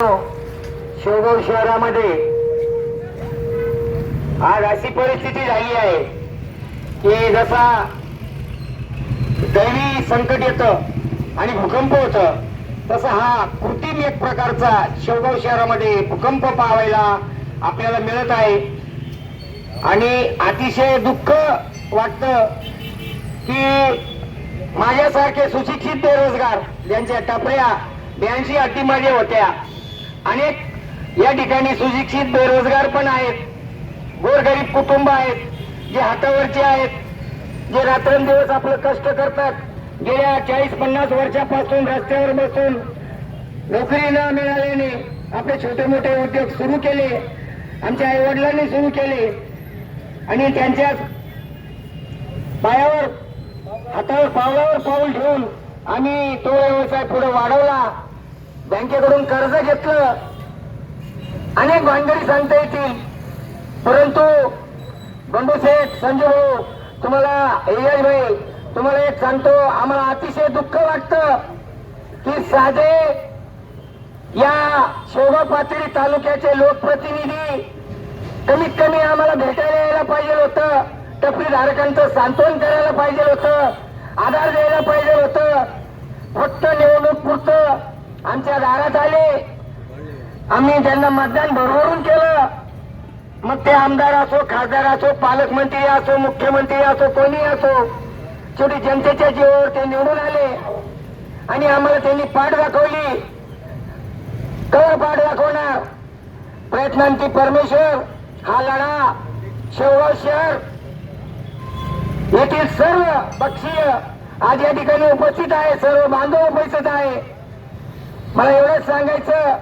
शेवगाव शहरामध्ये आज अशी परिस्थिती झाली आहे की जसा दैवी संकट येतं आणि भूकंप होतं तसा हा कृत्रिम एक प्रकारचा शेवगाव शहरामध्ये भूकंप पाहायला आपल्याला मिळत आहे. आणि अतिशय दुःख वाटतं की माझ्यासारखे सुशिक्षित बेरोजगार ज्यांच्या टपऱ्या ब्याऐंशी अटी माझ्या होत्या अनेक या ठिकाणी सुशिक्षित बेरोजगार पण आहेत. गोरगरीब कुटुंब आहेत जे हातावरचे आहेत जे रात्रंदिवस आपलं कष्ट करतात. गेल्या चाळीस पन्नास वर्षापासून रस्त्यावर बसून नोकरी न मिळाल्याने आपले छोटे मोठे उद्योग सुरू केले आमच्या आई वडिलांनी सुरू केले. आणि त्यांच्या पायावर हातावर पावलावर पाऊल ठेवून आम्ही तो व्यवसाय पुढे वाढवला. बँकेकडून कर्ज घेतलं. अनेक भांडणी सांगता येतील. परंतु बंडू शेठ संजू भाऊ तुम्हाला एयाज भाई तुम्हाला एक सांगतो आम्हाला अतिशय दुःख वाटतं की साधे या शोभा पाथरी तालुक्याचे लोकप्रतिनिधी कमीत कमी आम्हाला भेटायला यायला पाहिजे होतं. टपरी धारकांचं सांत्वन करायला पाहिजे होतं. आधार द्यायला पाहिजे होतं. आमच्या दारात आले. आम्ही त्यांना मतदान भरभरून केलं मग ते आमदार असो खासदार असो पालकमंत्री असो मुख्यमंत्री असो कोणी असो शेवटी जनतेच्या जीवावर ते निवडून आले. आणि आम्हाला त्यांनी पाठ दाखवली. कळ पाठ दाखवणार प्रयत्नांची परमेश्वर हा लढा शेवगाव शहर. येथील सर्व पक्षीय आज या ठिकाणी उपस्थित आहे सर्व बांधव उपस्थित आहे. मला एवढंच सांगायचं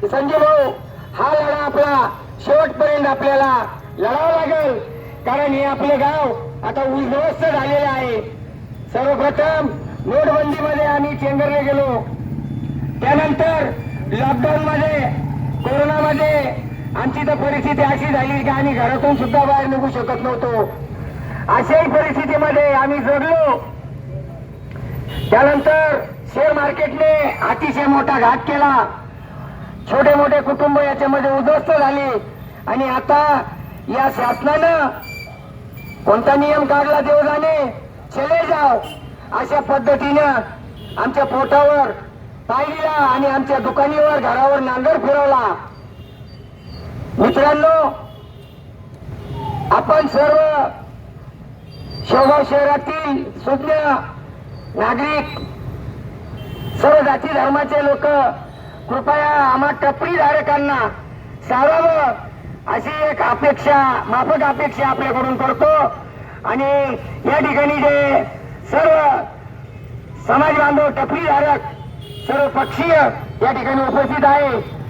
की संजय भाऊ हा लढा आपला शेवटपर्यंत आपल्याला लढावा लागेल. कारण हे आपलं गाव आता उद्ध्वस्त झालेलं आहे. सर्वप्रथम नोटबंदीमध्ये आम्ही चेंगरले गेलो. त्यानंतर लॉकडाऊन मध्ये कोरोनामध्ये आमची तर परिस्थिती अशी झाली की आम्ही घरातून सुद्धा बाहेर निघू शकत नव्हतो. अशाही परिस्थितीमध्ये आम्ही जगलो. त्यानंतर मार्केटने अतिशय मोठा घात केला. छोटे मोठे कुटुंब याच्यामध्ये उद्ध्वस्त झाले. आणि आता या शासनानं कोणता नियम काढला देव जाणे चले जाव अशा पद्धतीनं आमच्या पोटावर पाय दिला आणि आमच्या दुकानीवर घरावर नांगर फिरवला. मित्रांनो आपण सर्व शेवगाव शहरातील सुज्ञ नागरिक सर्व जाती धर्माचे लोक कृपया आम्हा टपरी धारकांना सारावं अशी एक अपेक्षा माफक अपेक्षा आपल्याकडून करतो. आणि या ठिकाणी जे सर्व समाज बांधव टपरी धारक सर्व पक्षीय या ठिकाणी उपस्थित आहे.